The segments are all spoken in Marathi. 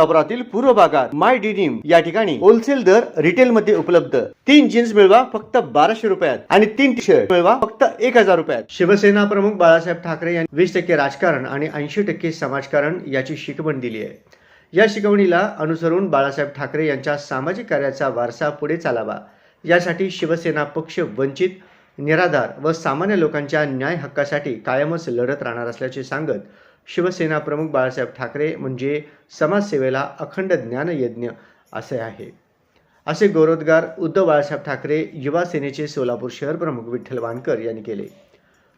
सोलापुरातील पूर्व भागात माय डिनिम या ठिकाणी होलसेल दर रिटेल मध्ये उपलब्ध. तीन जीन्स मिळवा फक्त बाराशे रुपयात आणि तीन टी शर्ट मिळवा फक्त एक हजार रुपयात. शिवसेना प्रमुख बाळासाहेब ठाकरे यांनी वीस टक्के राजकारण आणि ऐंशी टक्के समाजकारण याची शिकवण दिली आहे. या शिकवणीला अनुसरून बाळासाहेब ठाकरे यांच्या सामाजिक कार्याचा वारसा पुढे चालावा. यासाठी शिवसेना पक्ष वंचित निराधार व सामान्य लोकांच्या न्याय हक्कासाठी कायमच लढत राहणार असल्याचे सांगत शिवसेना प्रमुख बाळासाहेब ठाकरे म्हणजे समाजसेवेला अखंड ज्ञानयज्ञ असे आहे. असे गौरवोद्गार उद्धव बाळासाहेब ठाकरे युवा सेनेचे सोलापूर शहर प्रमुख विठ्ठल वानकर यांनी केले.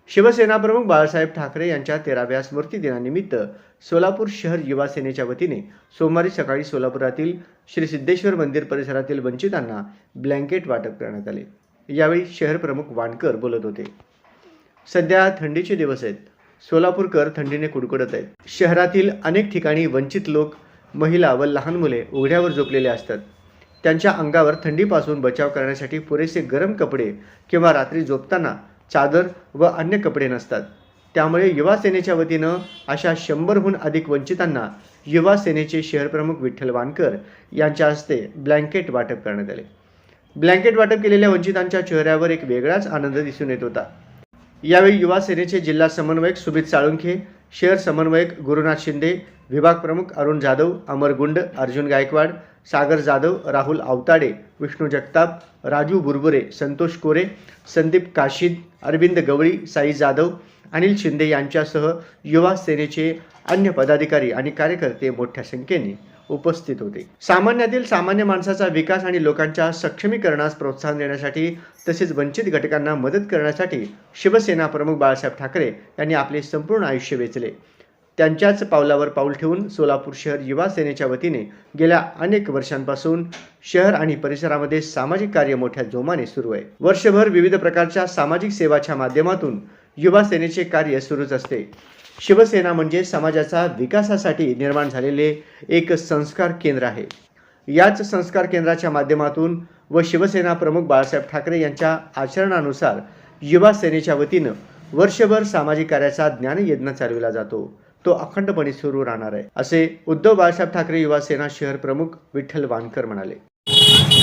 शिवसेना प्रमुख बाळासाहेब ठाकरे यांच्या तेराव्या स्मृती दिनानिमित्त सोलापूर शहर युवा सेनेच्या वतीने सोमवारी सकाळी सोलापुरातील श्री सिद्धेश्वर मंदिर परिसरातील वंचितांना ब्लँकेट वाटप करण्यात आले. यावेळी शहर प्रमुख वानकर बोलत होते. सध्या थंडीचे दिवस आहेत. सोलापूरकर थंडीने कुडकुडत आहेत. शहरातील अनेक ठिकाणी वंचित लोक महिला व लहान मुले उघड्यावर झोपलेले असतात. त्यांच्या अंगावर थंडीपासून बचाव करण्यासाठी पुरेसे गरम कपडे किंवा रात्री झोपताना चादर व अन्य कपडे नसतात. त्यामुळे युवा सेनेच्या वतीनं अशा शंभरहून अधिक वंचितांना युवा सेनेचे शहरप्रमुख विठ्ठल वानकर यांच्या हस्ते ब्लँकेट वाटप करण्यात आले. ब्लँकेट वाटप केलेल्या वंचितांच्या चेहऱ्यावर एक वेगळाच आनंद दिसून येत होता. यावेळी युवा सेनेचे जिल्हा समन्वयक सुमित साळुंखे शहर समन्वयक गुरुनाथ शिंदे विभाग प्रमुख अरुण जाधव अमर गुंड अर्जुन गायकवाड सागर जाधव राहुल आवताडे विष्णू जगताप राजू बुरबुरे संतोष कोरे संदीप काशीद अरविंद गवळी साई जाधव अनिल शिंदे यांच्यासह युवा सेनेचे अन्य पदाधिकारी आणि कार्यकर्ते मोठ्या संख्येने उपस्थित होते. सामान्यातील सामान्य माणसाचा विकास आणि लोकांच्या सक्षमीकरणास प्रोत्साहन देण्यासाठी तसेच वंचित घटकांना मदत करण्यासाठी शिवसेना प्रमुख बाळासाहेब ठाकरे यांनी आपले संपूर्ण आयुष्य वेचले. त्यांच्याच पावलावर पाऊल ठेवून सोलापूर शहर युवा सेनेच्या वतीने गेल्या अनेक वर्षांपासून शहर आणि परिसरामध्ये सामाजिक कार्य मोठ्या जोमाने सुरू आहे. वर्षभर विविध प्रकारच्या सामाजिक सेवाच्या माध्यमातून युवा सेनेचे कार्य सुरूच असते. शिवसेना म्हणजे समाजाचा विकासासाठी निर्माण झालेले एक संस्कार केंद्र आहे. याच संस्कार केंद्राच्या माध्यमातून व शिवसेना प्रमुख बाळासाहेब ठाकरे यांच्या आचरणानुसार युवा सेनेच्या वतीनं वर्षभर सामाजिक कार्याचा ज्ञानयज्ञ चालविला जातो. तो अखंडपणे सुरू राहणार आहे. असे उद्धव बाळासाहेब ठाकरे युवा सेना शहर प्रमुख विठ्ठल वानकर म्हणाले.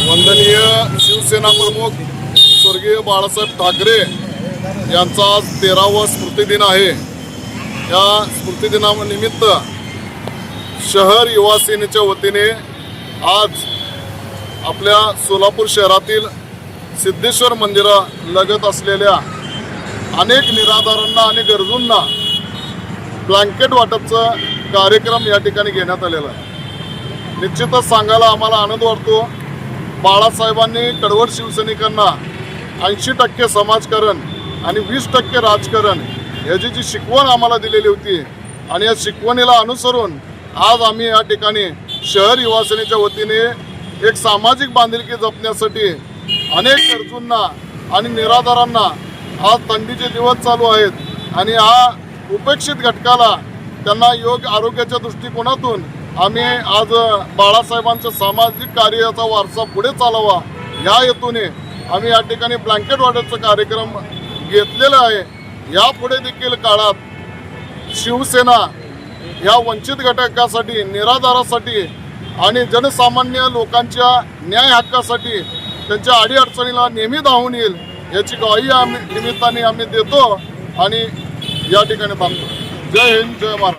वंदनीय शिवसेना प्रमुख स्वर्गीय बाळासाहेब ठाकरे यांचा आज तेरावा स्मृतिदिन आहे. या स्मृतिदिनानिमित्त शहर युवा सेनेच्या वतीने आज आपल्या सोलापूर शहरातील सिद्धेश्वर मंदिरा लगत असलेल्या अनेक निराधारांना आणि गरजूंना ब्लँकेट वाटपचा कार्यक्रम या ठिकाणी घेण्यात आलेला आहे. निश्चितच सांगायला आम्हाला आनंद वाटतो. बाळासाहेबांनी कडवट शिवसैनिकांना ऐंशी टक्के समाजकारण आणि वीस टक्के राजकारण ह्याची जी शिकवण आम्हाला दिलेली होती आणि या शिकवणीला अनुसरून आज आम्ही या ठिकाणी शहर युवा सेनेच्या वतीने एक सामाजिक बांधिलकी जपण्यासाठी अनेक गरजूंना आणि निराधारांना आज थंडीचे दिवस चालू आहेत आणि हा उपेक्षित घटकाला त्यांना योग्य आरोग्याच्या दृष्टिकोनातून आम्ही आज बाळासाहेबांच्या सामाजिक कार्याचा वारसा पुढे चालावा या हेतूने आम्ही या ठिकाणी ब्लँकेट वाटरचा कार्यक्रम घेतलेलं आहे. यापुढे देखील काळात शिवसेना या वंचित घटकासाठी निराधारासाठी आणि जनसामान्य लोकांच्या न्याय हक्कासाठी त्यांच्या अडीअडचणीला नेहमी धावून येईल याची ग्वाही आम्ही निमित्ताने आम्ही देतो आणि या ठिकाणी थांबतो जय हिंद जय महाराष्ट्र